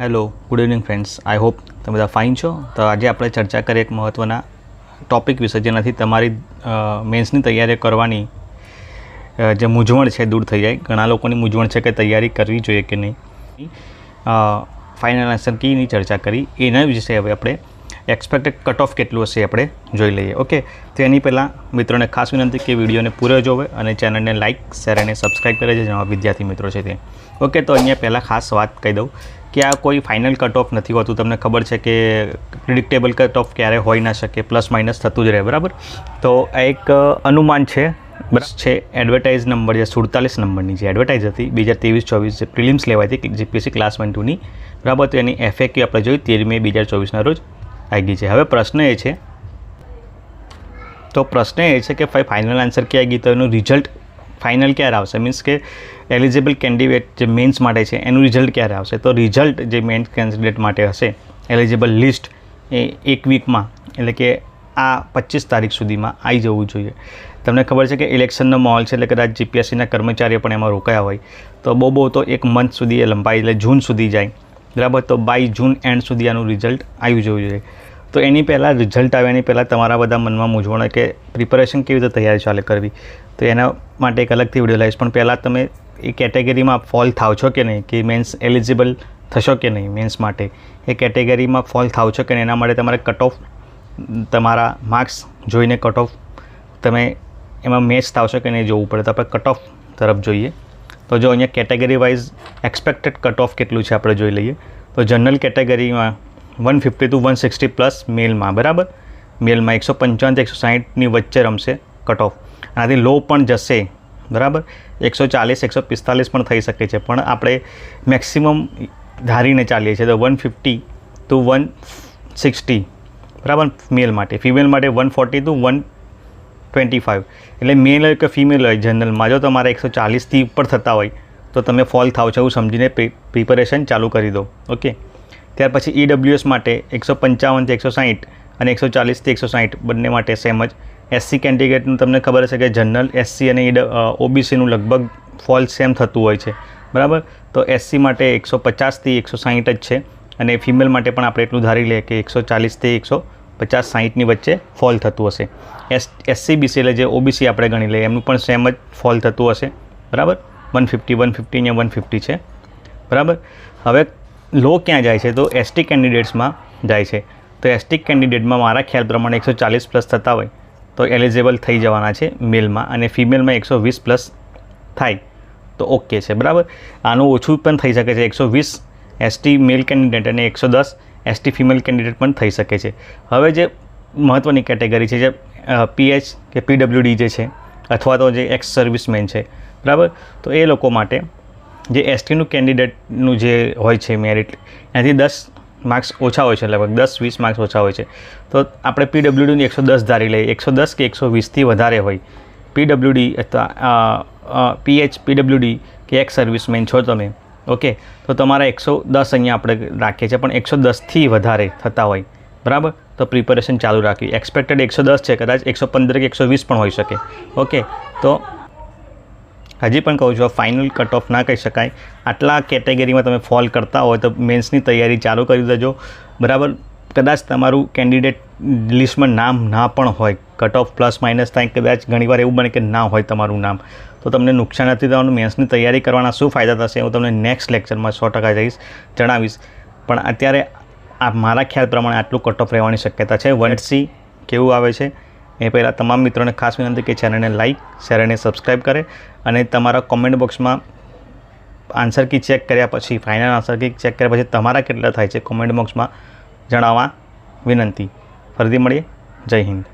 Hello good evening friends I hope તમે બધા fine છો. તો આજે આપણે ચર્ચા કરીએ એક મહત્ત્વના ટોપિક વિશે, જેનાથી તમારી મેન્સની તૈયારી કરવાની જે મૂંઝવણ છે દૂર થઈ જાય. ઘણા લોકોની મૂંઝવણ છે કે તૈયારી કરવી જોઈએ કે નહીં. ફાઇનલ આન્સર કીની ચર્ચા કરી. એના વિશે હવે આપણે એક્સપેક્ટેડ કટ ઓફ કેટલું હશે આપણે જોઈ લઈએ ઓકે તો એની પહેલાં મિત્રોને ખાસ વિનંતી કે વિડીયોને પૂરો જોવે અને ચેનલને લાઇક શેર અને સબસ્ક્રાઈબ કરે છે જે નવા વિદ્યાર્થી મિત્રો છે તે. ઓકે તો અહીંયા પહેલાં ખાસ વાત કહી દઉં કે આ કોઈ ફાઇનલ કટ ઓફ નથી હોતું. તમને ખબર છે કે પ્રિડિક્ટેબલ કટ ઓફ ક્યારે હોઈ ના શકે પ્લસ માઇનસ થતું જ રહે, બરાબર? તો આ એક અનુમાન છે બસ છે એડવર્ટાઇઝ નંબર જે સુડતાલીસ નંબરની જે એડવર્ટાઇઝ હતી, બે હજાર ત્રેવીસ, ચોવીસ જે પ્રિલિમ્સ લેવાઈ હતી જીપીએસસી ક્લાસ વન ટુની બરાબર? તો એની એફએક્યુ આપણે જોઈ તેર મે બે હજાર ચોવીસના રોજ આવી ગઈ છે. હવે પ્રશ્ન એ છે, તો પ્રશ્ન એ છે કે ભાઈ ફાઇનલ આન્સર ક્યાં આવી ગઈ તો એનું રિઝલ્ટ ફાઇનલ ક્યારે આવશે? મીન્સ કે એલિજિબલ કેન્ડિડેટ જે મેન્સ માટે છે, એનું રિઝલ્ટ ક્યારે આવશે? તો રિઝલ્ટ જે મેન્સ કેન્ડિડેટ માટે હશે એલિજિબલ લિસ્ટ એ એક વીકમાં એટલે કે આ પચીસ તારીખ સુધીમાં આવી જવું જોઈએ. તમને ખબર છે કે ઇલેક્શનનો માહોલ છે, એટલે કદાચ જીપીએસસીના કર્મચારીઓ પણ એમાં રોકાયા હોય. તો બહુ બહુ તો એક મંથ સુધી એ લંબાઈ, એટલે જૂન સુધી જાય. બરાબર? તો બાય જૂન એન્ડ સુધી આનું રિઝલ્ટ આવી જવું જોઈએ. તો એની પહેલાં રિઝલ્ટ આવે, એની પહેલાં તમારા બધા મનમાં મૂંઝવણ કે પ્રિપેરેશન કેવી રીતે તૈયારી ચાલે કરવી? તો એના માટે એક અલગથી વીડિયો લાવીશ. પણ પહેલાં તમે એ કેટેગરીમાં ફોલ થાવ છો કે નહીં? કે મેન્સ એલિજિબલ થશો કે નહીં મેન્સ માટે? એ કેટેગરીમાં ફોલ થાવ છો કે નહીં? એના માટે તમારે કટ ઓફ તમારા માર્ક્સ જોઈને કટ ઓફ તમે એમાં મેચ થાવશો કે નહીં જોવું પડે? તો આપણે કટ ઓફ તરફ જોઈએ. તો જો અહીંયા category wise expected cut off કેટલું છે આપણે જોઈ લઈએ. તો જનરલ કેટેગરીમાં one fifty to one sixty plus મેલમાં બરાબર? મેલમાં એકસો પંચાવન એકસો સાહીઠની વચ્ચે રમશે કટ ઓફ આનાથી લો પણ જશે, બરાબર? એકસો ચાલીસ, એકસો પિસ્તાલીસ પણ થઈ શકે છે. પણ આપણે મેક્સિમમ ધારીને ચાલીએ છીએ, તો one fifty to one sixty બરાબર? મેલ માટે. ફિમેલ માટે one forty to one twenty five એટલે મેલ હોય કે ફિમેલ હોય જનરલમાં જો તમારે એકસો ચાલીસથી ઉપર થતા હોય, તો તમે ફોલ થાવ છો એવું સમજીને પ્રિપેરેશન ચાલુ કરી દો. ઓકે ત્યાર પછી ઈડબ્લ્યુએસ માટે એકસો પંચાવનથી એકસો સાહીઠ અને એકસો ચાલીસથી એકસો સાહીઠ, બંને માટે સેમ જ. એસસી કેન્ડિડેટનું તમને ખબર હશે કે જનરલ એસસી અને ઓબીસીનું લગભગ ફોલ સેમ થતું હોય છે. બરાબર? તો એસસી માટે એકસો પચાસથી એકસો સાહીઠ જ છે. અને ફિમેલ માટે પણ આપણે એટલું ધારી લઈએ કે એકસો ચાલીસથી એકસો પચાસ સાહીઠની વચ્ચે ફોલ થતું હશે. એસ એસસી બીસી એટલે જે ઓબીસી આપણે ગણી લઈએ, એમનું પણ સેમ જ ફોલ થતું હશે. બરાબર? વન ફિફ્ટી વન ફિફ્ટી ને વન ફિફ્ટી છે. બરાબર? હવે લો ક્યાં જાય છે? તો એસટી કેન્ડિડેટ્સમાં જાય છે. તો એસટી કેન્ડિડેટમાં મારા ખ્યાલ પ્રમાણે એકસો ચાલીસ પ્લસ થતા હોય, તો એલિજિબલ થઈ જવાના છે મેલમાં અને ફિમેલમાં એકસો વીસ પ્લસ થાય, તો ઓકે છે. બરાબર? આનું ઓછું પણ થઈ શકે છે. એકસો વીસ એસટી મેલ કેન્ડિડેટ અને એકસો દસ એસટી ફિમેલ કેન્ડિડેટ પણ થઈ શકે છે. હવે જે મહત્ત્વની કેટેગરી છે, જે પીએચ કે પીડબ્લ્યુડી જે છે, અથવા તો જે એક્સ સર્વિસમેન છે, બરાબર? તો એ લોકો માટે જે એસટીનું કેન્ડિડેટનું જે હોય છે મેરિટ, એનાથી દસ માર્ક્સ ઓછા હોય છે, લગભગ દસ, વીસ માર્ક્સ ઓછા હોય છે. તો આપણે પીડબ્લ્યુડીની એકસો દસ ધારી લઈએ. એકસો દસ કે એકસો વીસથી વધારે હોય. પીડબ્લ્યુડી અથવા પીએચ પીડબ્લ્યુડી કે એક્સ સર્વિસમેન છો તમે. ઓકે, તો તમારા એકસો દસ અહીંયા આપણે રાખીએ છીએ, પણ એકસો દસથી વધારે થતા હોય. બરાબર? તો પ્રિપેરેશન ચાલુ રાખવી એક્સપેક્ટેડ એકસો દસ છે, કદાચ એકસો પંદર કે એકસો વીસ પણ હોઈ શકે. ઓકે, તો હજી પણ કહું છું ફાઇનલ કટ ઓફ ના કહી શકાય. આટલા કેટેગરીમાં તમે ફોલ કરતા હોય તો મેન્સની તૈયારી ચાલુ કરી દેજો. બરાબર? કદાચ તમારું કેન્ડિડેટ લિસ્ટમાં નામ ના પણ હોય કટ ઓફ પ્લસ માઇનસ થાય, કદાચ ઘણીવાર એવું બને કે ના હોય તમારું નામ, તો તમને નુકસાન નથી થવાનું મેન્સની તૈયારી કરવાના શું ફાયદા થશે હું તમને નેક્સ્ટ લેક્ચરમાં સો ટકા જઈશ, જણાવીશ. પણ અત્યારે આ મારા ખ્યાલ પ્રમાણે આટલું કટ ઓફ રહેવાની શક્યતા છે. વન સી કેવું આવે છે? એ પહેલાં તમામ મિત્રોને ખાસ વિનંતી કે ચેનલને લાઇક શેર અને સબસ્ક્રાઈબ કરે અને તમારા કોમેન્ટ બોક્સમાં આન્સર કી ચેક કર્યા પછી ફાઇનલ આન્સર કી ચેક કર્યા પછી તમારા કેટલા થાય છે કોમેન્ટ બોક્સમાં જણાવવા વિનંતી. ફરીથી મળીએ. જય હિન્દ.